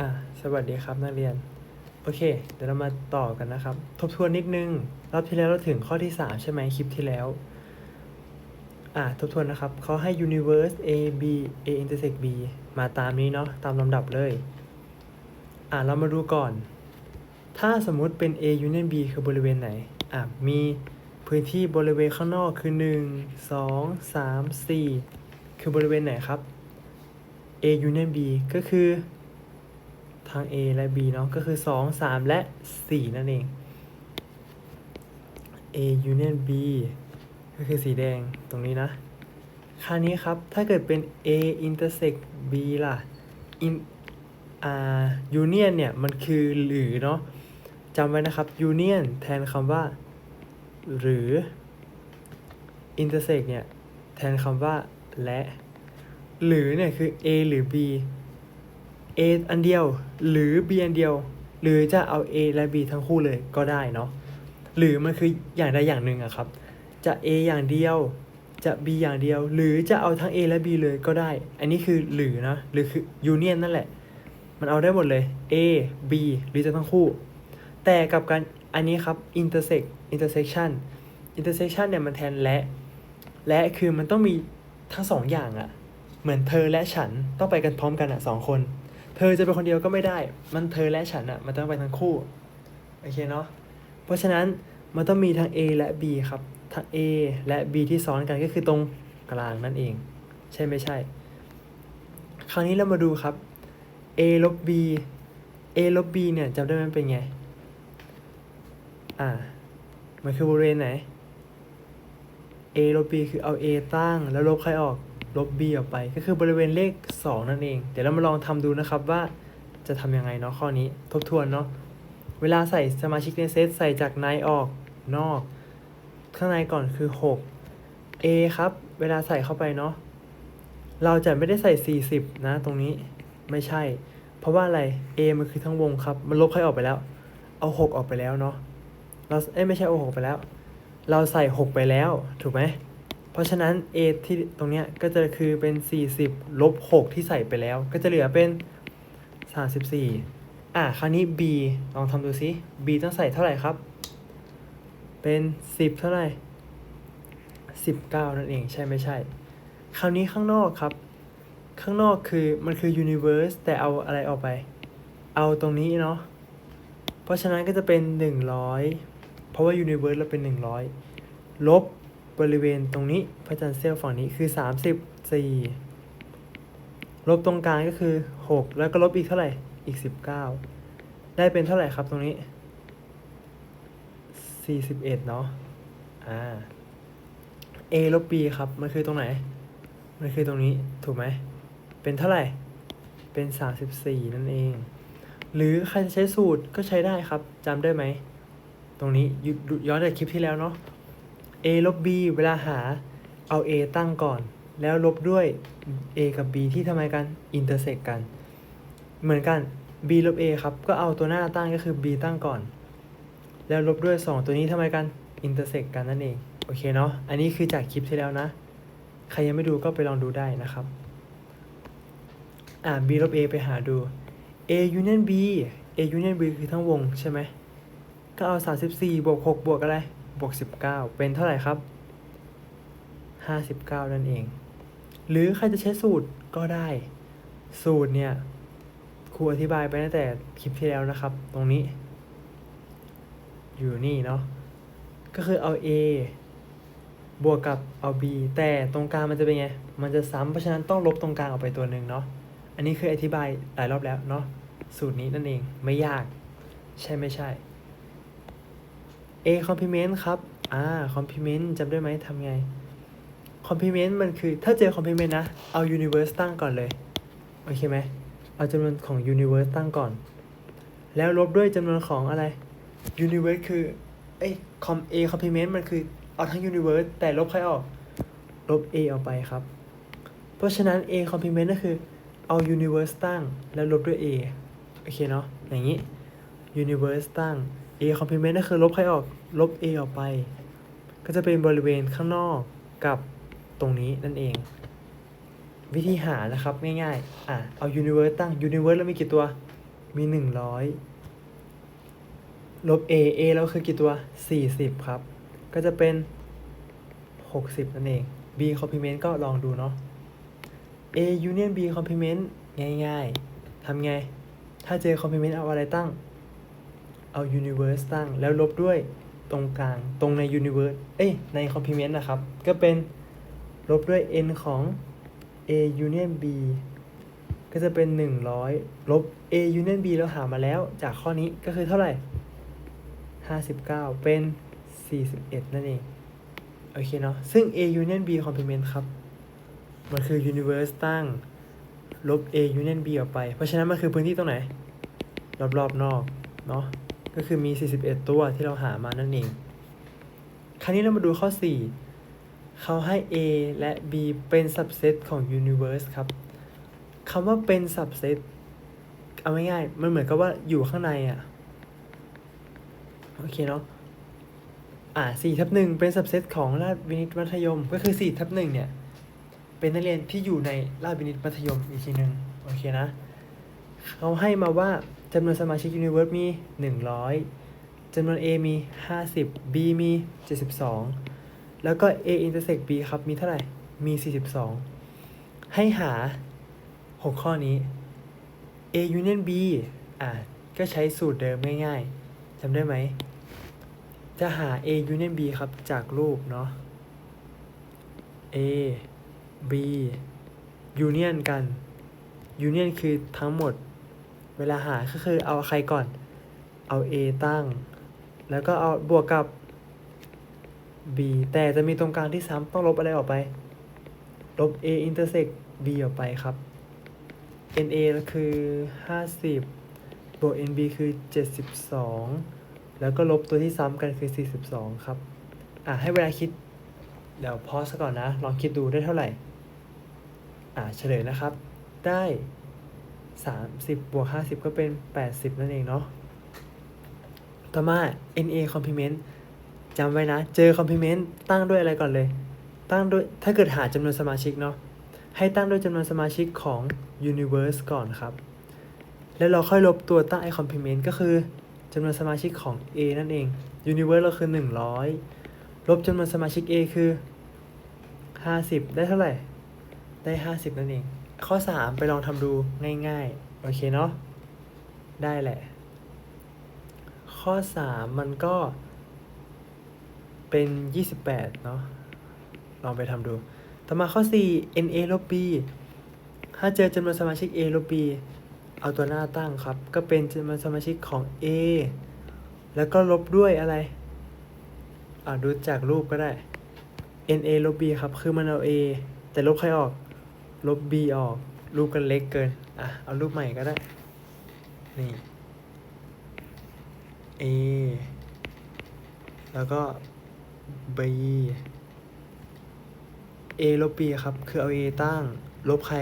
อะสวัสดีครับนักเรียน โอเค เดี๋ยวเรามาต่อกันนะครับ ทบทวนนิดนึง รอบที่แล้วเราถึงข้อที่ 3 ใช่ไหมคลิปที่แล้ว อะทบทวนนะครับเขาให้ universe a b a intersect b มาตามนี้เนาะตามลำดับเลย อะเรามาดูก่อน ถ้าสมมุติเป็น a union b คือบริเวณไหน อะ มีพื้นที่บริเวณข้างนอกคือ 1 2 3 4 คือบริเวณไหนครับ a union b ก็คือ ทาง A และ B เนาะก็คือ 2 3 และ 4 นั่นเอง A union B ก็คือสีแดงตรงนี้นะคราวนี้ครับ ถ้าเกิดเป็น A intersect B ล่ะ in อ่า union เนี่ย มันคือหรือเนาะจำไว้นะครับ union แทนคำว่า หรือ intersect เนี่ย แทนคำว่าและ หรือเนี่ย คือ A หรือ B A อันเดียวหรือ B อันเดียว หรือจะเอา A และ B ทั้งคู่เลยก็ได้เนาะหรือมันคืออย่างใดอย่างหนึ่งอะครับ จะ A อย่างเดียวจะ B อย่างเดียว หรือจะเอาทั้ง A และ B เลยก็ได้ อันนี้คือหรือนะหรือคือ union นั่นแหละ มันเอาได้หมดเลย A B หรือจะทั้งคู่ แต่กับการอันนี้ครับ intersect intersection intersection เนี่ยมันแทนและ และคือมันต้องมีทั้งสองอย่างอะเหมือนเธอและฉันต้องไปกันพร้อมกันอะสองคน เธอจะเป็นคนเดียวก็ไม่ได้ มันเธอและฉันอะมันต้องไปทั้งคู่ โอเคเนาะ เพราะฉะนั้นมันต้องมีทั้ง A และ B ครับ ทั้ง A และ B ที่ซ้อนกันก็คือตรงกลางนั่นเอง ใช่ไม่ใช่ คราวนี้เรามาดูครับ A ลบ B A ลบ B เนี่ยจำได้ไหมเป็นไง อ่า มันคือบริเวณไหน A ลบ B คือเอา A ตั้งแล้วลบใครออก ลบ b ออกไป ก็คือบริเวณเลข 2 นั่นเอง เดี๋ยวเรามาลองทำดูนะครับว่าจะทำยังไงเนาะข้อนี้ทบทวนเนาะเวลาใส่สมาชิกในเซตใส่จากในออกนอก ข้างในก่อนคือ 6 a ครับ เวลาใส่เข้าไปเนาะเราจะไม่ได้ใส่ 40 นะตรงนี้ไม่ใช่ เพราะว่าอะไร a มันคือทั้งวงครับ มันลบใครออกไปแล้ว เอา 6 ออกไปแล้วเนาะเราเอ้ยไม่ใช่เอา6ไปแล้ว เราใส่ 6 ไปแล้วถูกไหม เพราะฉะนั้น a ที่ตรงเนี้ยก็จะคือเป็น 40 ลบ 6 ที่ใส่ไปแล้ว ก็จะเหลือเป็น 34 อะ คราวนี้ b ลองทำดูซิ b ต้องใส่เท่าไหร่ครับ เป็น 10 เท่าไหร่ 19 นั่นเองใช่ไม่ใช่ คราวนี้ข้างนอกครับ ข้างนอกคือมันคือ universe แต่เอาอะไรออกไป เอาตรงนี้เนาะ เพราะฉะนั้นก็จะเป็น 100 เพราะว่า universe เราเป็น 100 ลบ บริเวณตรงนี้พระจันทร์เซลล์ฝั่งนี้คือ 34 ลบตรงกลางก็คือ 6 แล้วก็ลบอีกเท่าไหร่อีก 19 ได้เป็นเท่าไหร่ครับตรงนี้ 41 เนาะอ่า a ลบ b ครับ มันคือตรงไหน มันคือตรงนี้ถูกไหม เป็นเท่าไหร่ เป็น 34 นั่นเอง หรือใครจะใช้สูตรก็ใช้ได้ครับจำได้ไหม ตรงนี้ยย้อนจากคลิปที่แล้วเนาะ a ลบ b เวลาหาเอา a ตั้งก่อน แล้วลบด้วย a กับ b ที่ทำไมกัน intersect กัน เหมือนกัน b ลบ a ครับ ก็เอาตัวหน้าตั้งก็คือ b ตั้งก่อน แล้วลบด้วย 2 ตัวนี้ทำไมกัน intersect กันนั่นเอง โอเคเนาะ อันนี้คือจากคลิปที่แล้วนะ ใครยังไม่ดูก็ไปลองดูได้นะครับ อ่า b ลบ a ไปหาดู a union b a union b คือทั้งวงใช่ไหม ก็เอา 34บวก6บวกอะไร บวก19 เป็นเท่าไหร่ครับ 59 นั่นเอง หรือใครจะใช้สูตรก็ได้ สูตรเนี่ยครูอธิบายไปตั้งแต่คลิปที่แล้วนะครับ ตรงนี้ อยู่นี่เนาะก็คือเอา A บวกกับเอา B แต่ตรงกลางมันจะเป็นไง มันจะซ้ำเพราะฉะนั้นต้องลบตรงกลางออกไปตัวหนึ่งเนาะอันนี้คืออธิบายหลายรอบแล้วเนาะสูตรนี้นั่นเองไม่ยาก ใช่ไม่ใช่ A complement ครับ อ่า complement จำได้ไหมทำไง complement มันคือถ้าเจอ complement นะ เอา universe ตั้งก่อนเลย โอเคไหม เอาจำนวนของ universe ตั้งก่อน แล้วลบด้วยจำนวนของอะไร universe คือเอ้ย com A complement มันคือเอาทั้ง universe แต่ลบใครออก ลบ A ออกไปครับ เพราะฉะนั้น A complement ก็คือเอา universe ตั้งแล้วลบด้วย A โอเคเนาะ อย่างนี้ universe ตั้ง a complement ก็คือลบใครออกลบ a ออกไป ก็จะเป็นบริเวณข้างนอกกับตรงนี้นั่นเอง วิธีหานะครับง่ายๆอะเอา universe ตั้ง universe แล้วมีกี่ตัวมีหนึ่งร้อยลบ a a แล้วคือกี่ตัวสี่สิบครับ ก็จะเป็นหกสิบนั่นเอง b complement ก็ลองดูเนาะ a union b complement ง่ายๆทำไง ถ้าเจอ complement เอาอะไรตั้ง เอา universe ตั้งแล้วลบด้วยตรงกลางตรงใน universe เอ้ยใน complement นะครับ ก็เป็นลบด้วย n ของ a union b ก็จะเป็น 100 ลบ a union b เราหามาแล้วจากข้อนี้ก็คือเท่าไหร่ 59 เป็น 41 นั่นเอง โอเคเนาะซึ่ง a union b complement ครับ มันคือ universe ตั้งลบ a union b ออกไป เพราะฉะนั้นมันคือพื้นที่ตรงไหน รอบๆนอก เนาะ ก็คือมี 41 ตัวที่เราหามานั่นเอง คราวนี้เรามาดูข้อ 4 เขาให้ a และ b เป็น subset ของ universe ครับคำว่าเป็น subset เอาง่ายๆมันเหมือนกับว่าอยู่ข้างในอะโอเคเนาะอ่า4ทับหนึ่งเป็น subset ของราชวินิตมัธยม ก็คือ4ทับหนึ่งเนี่ย เป็นนักเรียนที่อยู่ในราชวินิตมัธยมอีกทีหนึ่งโอเคนะ เขาให้มาว่า จำนวนสมาชิก Universe มี 100จำนวน A มี 50 B มี 72 แล้วก็ A intersect B ครับ มีเท่าไหร่ มี 42 ให้หา 6 ข้อนี้ A union B อะ ก็ใช้สูตรเดิมง่ายๆจำได้ไหม จะหา A union B ครับ จากรูปเนาะ A B union กัน union คือทั้งหมด เวลาหาก็คือเอาใครก่อน เอา A ตั้ง แล้วก็เอาบวกกับ B แต่จะมีตรงกลางที่ซ้ำต้องลบอะไรออกไป ลบ A intersect B ออกไปครับ NA คือ 50 บวก NB คือ 72 แล้วก็ลบตัวที่ซ้ำกันคือ 42 ครับ อะให้เวลาคิด เดี๋ยวพอสก่อนนะ ลองคิดดูได้เท่าไหร่ อะเฉลยนะครับ ได้ 30 บวก 50 ก็เป็น 80 นั่นเองเนาะ ต่อมา NA complement จำไว้นะ เจอ complement ตั้งด้วยอะไรก่อนเลย ตั้งด้วย ถ้าเกิดหาจำนวนสมาชิกเนาะ ให้ตั้งด้วยจำนวนสมาชิกของ universe ก่อนครับ แล้วเราค่อยลบตัวตั้งไอ complement ก็คือจำนวนสมาชิกของ A นั่นเอง universe เราคือ 100 ลบจำนวนสมาชิก A คือ 50 ได้เท่าไหร่ ได้ 50 นั่นเอง ข้อ 3 ไปลองทำดูง่ายๆ โอเคเนาะได้แหละ ข้อ 3 มันก็เป็น 28 เนาะลองไปทำดู ต่อมาข้อ 4 NA ลบ B ถ้าเจอจำนวนสมาชิก A ลบ B เอาตัวหน้าตั้งครับ ก็เป็นจำนวนสมาชิกของ A แล้วก็ลบด้วยอะไรอ่าดูจากรูปก็ได้ NA ลบ B ครับ คือมันเอา A แต่ลบใครออก ลบ B ออก รูปกันเล็กเกิน อะ เอารูปใหม่ก็ได้ นี่ A แล้วก็ B A ลบ B ครับ คือเอา A ตั้ง ลบใคร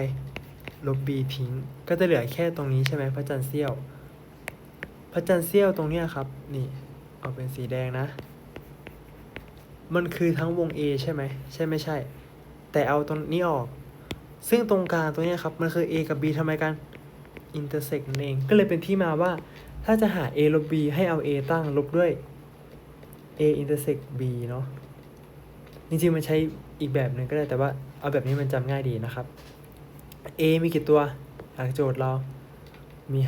ลบ B ทิ้ง ก็จะเหลือแค่ตรงนี้ใช่ไหมพระจันทร์เสี้ยว พระจันทร์เสี้ยวตรงเนี้ยครับ นี่ เอาเป็นสีแดงนะ มันคือทั้งวง A ใช่ไหม ใช่ไม่ใช่ แต่เอาตรงนี้ออก ซึ่งตรงกลางตรงเนี้ครับ มันคือ A กับ B ทำไมกัน intersect นั่นเอง ก็เลยเป็นที่มาว่า ถ้าจะหา A ลบ B ให้เอา A ตั้งลบด้วย A intersect B เนาะจริงๆ มันใช้อีกแบบหนึ่งก็ได้แต่ว่าเอาแบบนี้มันจำง่ายดีนะครับ A มีกี่ตัว หลักโจทย์เรา มี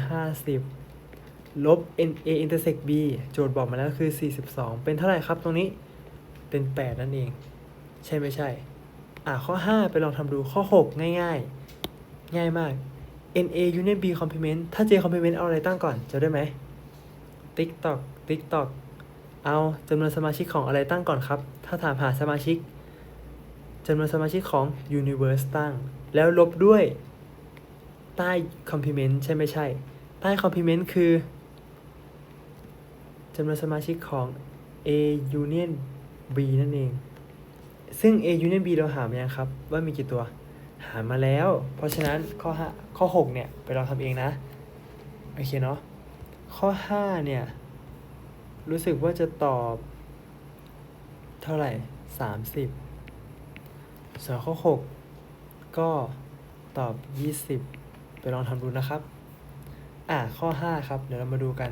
50 ลบ N A intersect B โจทย์บอกมาแล้วคือ 42 เป็นเท่าไหร่ครับตรงนี้ เป็น 8 นั่นเอง ใช่ไม่ใช่ อะข้อ 5 ไปลองทำดูข้อ 6 ง่ายๆ ง่ายมาก NA union B complement ถ้า J complement เอาอะไรตั้งก่อนจะได้ไหม TikTok TikTok เอาจำนวนสมาชิกของอะไรตั้งก่อนครับ ถ้าถามหาสมาชิกจำนวนสมาชิกของ Universe ตั้ง แล้วลบด้วย ใต้ complement ใช่ไม่ใช่ ใต้ complement คือจำนวนสมาชิกของ A union B นั่นเอง ซึ่ง A union B เราหามายังครับ ว่ามีกี่ตัว หามาแล้ว เพราะฉะนั้นข้อ5ข้อ 6 เนี่ย ไปลองทำเองนะ โอเคเนาะ ข้อ 5 เนี่ย รู้สึกว่าจะตอบ เท่าไหร่ 30 ส่วนข้อ 6 ก็ตอบ 20 ไปลองทำดูนะครับ อะข้อ 5 ครับ เดี๋ยวเรามาดูกัน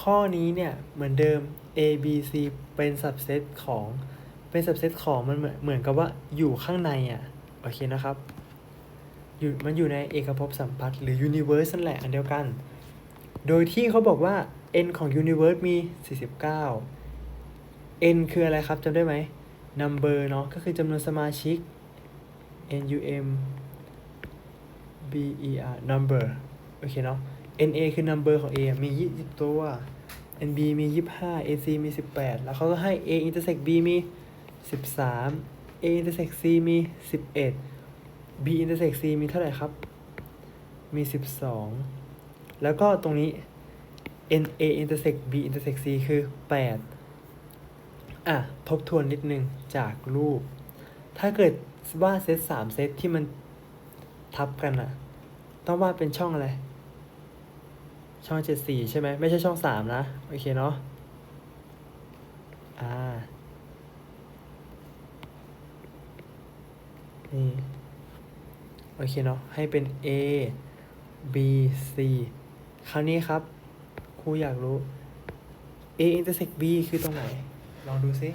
ข้อนี้เนี่ย เหมือนเดิม A B C เป็น subset ของ เป็น subset ของมันเหมือนเหมือนกับว่าอยู่ข้างในอะโอเคนะครับอยู่มันอยู่ในเอกภพสัมพัทธ์หรือ universe นั่นแหละอันเดียวกัน โดยที่เขาบอกว่า n ของ universe มี 49 n คืออะไรครับจำได้ไหม number เนาะก็คือจำนวนสมาชิก n u m b e r number โอเคเนาะ n a คือ number ของ a มี 20 ตัว n b มี 25 a c มี 18 แล้วเขาก็ให้ a intersect b มี 13 a intersect c มี 11 b intersect c มีเท่าไหร่ครับ มี 12 แล้วก็ตรงนี้ n a intersect b intersect c คือ 8 อะ ทบทวนนิดนึงจากรูป ถ้าเกิดว่าเซต3เซตที่มันทับกันอะต้องวาดเป็นช่องอะไร ช่อง 74 ใช่ไหม ไม่ใช่ช่อง 3 นะ โอเคเนาะอ่า นี่โอเคเนาะให้เป็น A B C คราวนี้ครับครูอยากรู้ A intersect B คือตรงไหน ลองดูซิ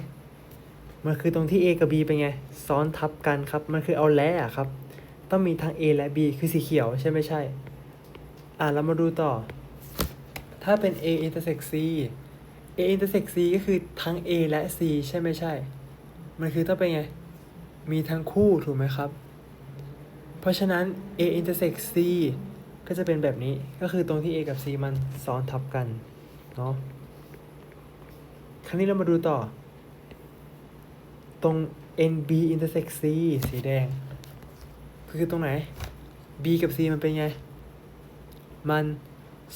มันคือตรงที่ A กับ B เป็นไง ซ้อนทับกันครับ มันคือเอาและอะครับ ต้องมีทั้ง A และ B คือสีเขียวใช่ไม่ใช่ อะเรามาดูต่อ ถ้าเป็น A intersect C A intersect C ก็คือทั้ง A และ C ใช่ไม่ใช่ มันคือต้องเป็นไง มีทั้งคู่ถูกไหมครับ เพราะฉะนั้น A intersect C ก็จะเป็นแบบนี้ก็คือตรงที่ A กับ C มันซ้อนทับกันเนาะครั้งนี้เรามาดูต่อ ตรง NB intersect C สีแดง คือตรงไหน B กับ C มันเป็นไง มัน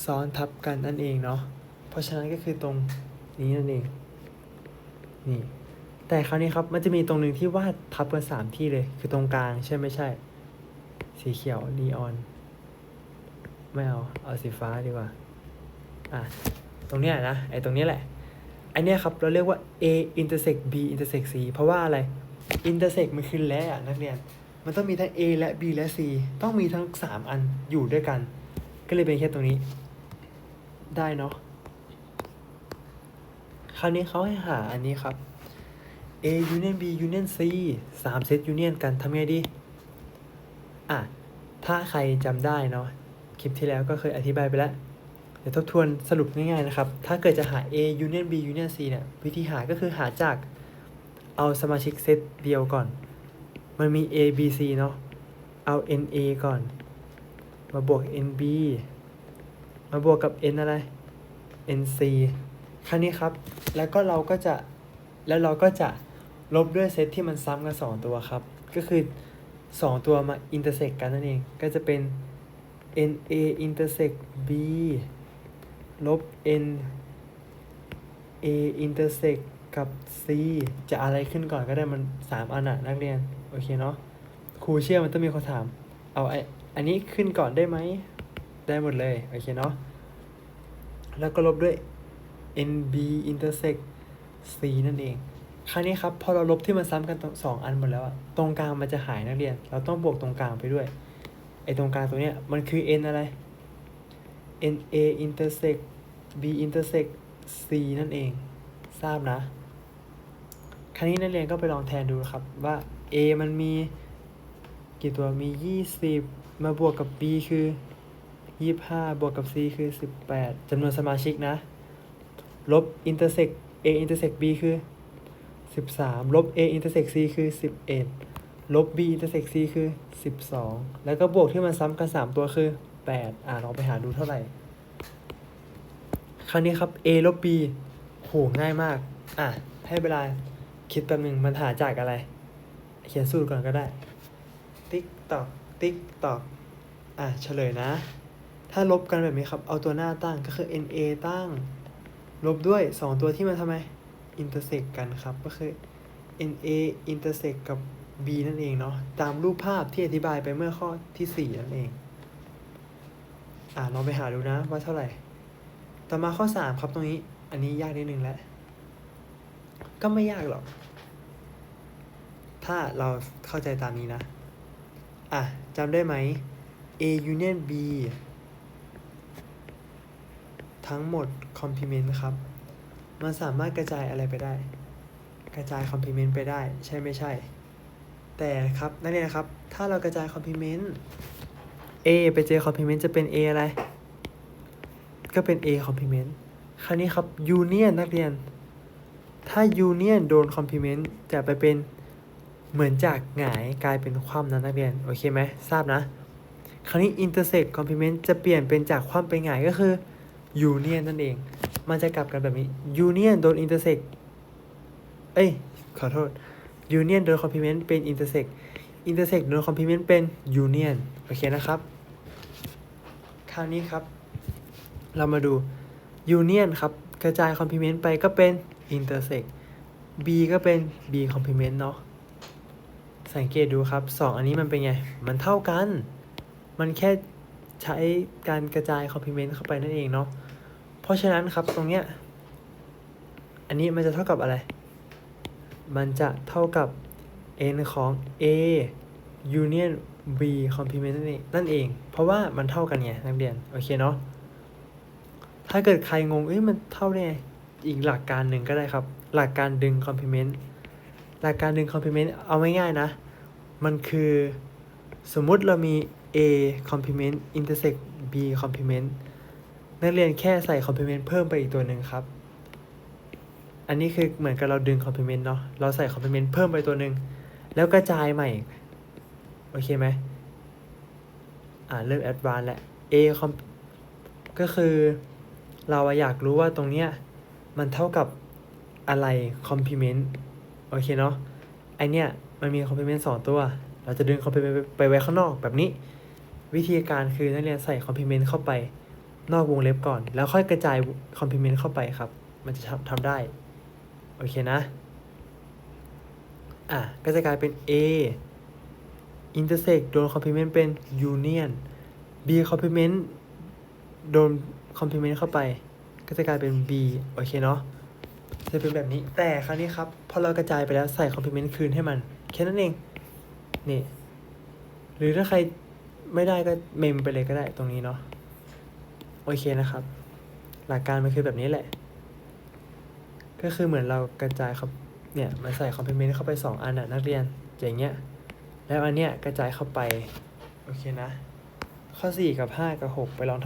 ซ้อนทับกันนั่นเองเนาะ เพราะฉะนั้นก็คือตรงนี้นั่นเอง นี่ แต่คราวนี้ครับมันจะมีตรงหนึ่งที่วาดทับกันสามที่เลย คือตรงกลางใช่ไม่ใช่ สีเขียวนีออน ไม่เอา เอาสีฟ้าดีกว่า อะ ตรงเนี้ยนะ ไอ้ตรงเนี้ยแหละ ไอเนี้ยครับ เราเรียกว่า A intersect B intersect C เพราะว่าอะไร intersect มันคือและอะนักเรียน มันต้องมีทั้ง A และ B และ C ต้องมีทั้ง 3 อันอยู่ด้วยกัน ก็เลยเป็นแค่ตรงนี้ ได้เนาะ คราวนี้เขาให้หาอันนี้ครับ A union B union C สามเซต union กันทำไงดี อะ ถ้าใครจำได้เนาะ คลิปที่แล้วก็เคยอธิบายไปแล้ว เดี๋ยวทบทวนสรุปง่ายๆนะครับ ถ้าเกิดจะหา A union B union C เนี่ย วิธีหาก็คือหาจากเอาสมาชิกเซตเดียวก่อน มันมี A B C เนาะ เอา N A ก่อน มาบวก N B มาบวกกับ N อะไร N C คราวนี้ครับ แล้วก็เราก็จะ แล้วเราก็จะ ลบด้วยเซตที่มันซ้ำกัน2ตัวครับ ก็คือ 2 ตัวมา intersect กันนั่นเอง ก็จะเป็น N A intersect B ลบ N A intersect กับ C จะอะไรขึ้นก่อนก็ได้มัน 3 อันอะนักเรียน โอเคเนาะครูเชื่อมันต้องมีคนถาม เอาไออันนี้ขึ้นก่อนได้ไหม ได้หมดเลย โอเคเนาะแล้วก็ลบด้วย NB intersect C นั่นเอง คราวนี้ครับพอเราลบที่มันซ้ำกันสองอันหมดแล้วอะตรงกลางมันจะหายนักเรียน เราต้องบวกตรงกลางไปด้วยไอ้ตรงกลางตรงเนี้ยมันคือ n อะไร n a intersect b intersect c นั่นเอง ทราบนะ คราวนี้นักเรียนก็ไปลองแทนดูครับว่า a มันมีกี่ตัวมี 20 มาบวกกับ b คือ 25 บวกกับ c คือ 18จำนวนสมาชิกนะ ลบ intersect a intersect b คือ 13 ลบ a intersect c คือ 11 ลบ b intersect c คือ 12 แล้วก็บวกที่มันซ้ำกัน 3 ตัวคือ 8 อ่าลองไปหาดูเท่าไหร่ คราวนี้ครับ a ลบ b โหง่ายมาก อะ ให้เวลาคิดแป๊บหนึ่งมันหาจากอะไร เขียนสูตรก่อนก็ได้ ติ๊กตอกติ๊กตอกอะเฉลยนะ ถ้าลบกันแบบนี้ครับ เอาตัวหน้าตั้งก็คือ na ตั้ง ลบด้วย 2 ตัวที่มันทำไม intersect กันครับ ก็คือ na intersect กับ b นั่นเองเนาะตามรูปภาพที่อธิบายไปเมื่อข้อที่ 4 นั่นเอง อ่าลองไปหาดูนะว่าเท่าไหร่ ต่อมาข้อ 3 ครับตรงนี้ อันนี้ยากนิดนึงแล้ว ก็ไม่ยากหรอก ถ้าเราเข้าใจตามนี้นะ อะจำได้ไหม a union b ทั้งหมดคอมพลีเมนต์ครับ มันสามารถกระจายอะไรไปได้ กระจายคอมพลีเมนต์ไปได้ ใช่ไม่ใช่ แต่ครับนั่นเองนะครับ ถ้าเรากระจายคอมพลีเมนต์ A ไปเจอคอมพลีเมนต์จะเป็น A อะไร ก็เป็น A คอมพลีเมนต์ คราวนี้ครับยูเนียนนักเรียน ถ้ายูเนียนโดนคอมพลีเมนต์จะไปเป็นเหมือนจากหงายกลายเป็นคว่ำนะนักเรียน โอเคไหมทราบนะ คราวนี้ intersect complement จะเปลี่ยนเป็นจากคว่ำไปหงายก็คือ union นั่นเอง มันจะกลับกันแบบนี้ union โดน intersect เอ้ย ขอโทษ union โดน complement เป็น intersect intersect โดน complement เป็น union โอเคนะครับ คราวนี้ครับ เรามาดู union ครับ กระจาย complement ไปก็เป็น intersect b ก็เป็น b complement เนาะสังเกตดูครับสองอันนี้มันเป็นไง มันเท่ากัน มันแค่ใช้การกระจายคอมพลีเมนต์เข้าไปนั่นเองเนาะ เพราะฉะนั้นครับตรงเนี้ย อันนี้มันจะเท่ากับอะไร มันจะเท่ากับ n ของ a union b complement นั่นเองนั่นเอง เพราะว่ามันเท่ากันไงนักเรียน โอเคเนาะ ถ้าเกิดใครงง เอ้ยมันเท่าได้ไงอีกหลักการหนึ่งก็ได้ครับ หลักการดึงคอมพลีเมนต์หลักการดึงคอมพลีเมนต์เอาง่ายๆนะ มันคือสมมุติเรามี A complement intersect B complement นักเรียนแค่ใส่ complement เพิ่มไปอีกตัวหนึ่งครับ อันนี้คือเหมือนกับเราดึง complement เนาะ เราใส่ complement เพิ่มไปตัวหนึ่งแล้วกระจายใหม่ โอเคไหมอ่าเริ่ม advanced แล้ว A com ก็คือเราอยากรู้ว่าตรงเนี้ยมันเท่ากับอะไร complement โอเคเนาะไอเนี้ยมันมี complement สองตัว เราจะดึง complement ไปไปไว้ข้างนอกแบบนี้ วิธีการคือนักเรียนใส่ complement เข้าไป นอกวงเล็บก่อน แล้วค่อยกระจาย complement เข้าไปครับ มันจะทำได้ โอเคนะ อะ ก็จะกลายเป็น A intersect โดน complement เป็น union B complement โดน complement เข้าไป ก็จะกลายเป็น B โอเคเนาะจะเป็นแบบนี้ แต่คราวนี้ครับ พอเรากระจายไปแล้วใส่คอมพลีเมนต์คืนให้มัน แค่นั้นเอง นี่ หรือถ้าใครไม่ได้ก็เมมไปเลยก็ได้ตรงนี้เนาะ โอเคนะครับ หลักการมันคือแบบนี้แหละ ก็คือเหมือนเรากระจายครับเนี่ยมาใส่คอมเพลเมนต์เข้าไปสองอันอะนักเรียนอย่างเงี้ยแล้วอันเนี้ยกระจายเข้าไป โอเคนะ ข้อ 4 กับ 5 กับ 6 ไปลอง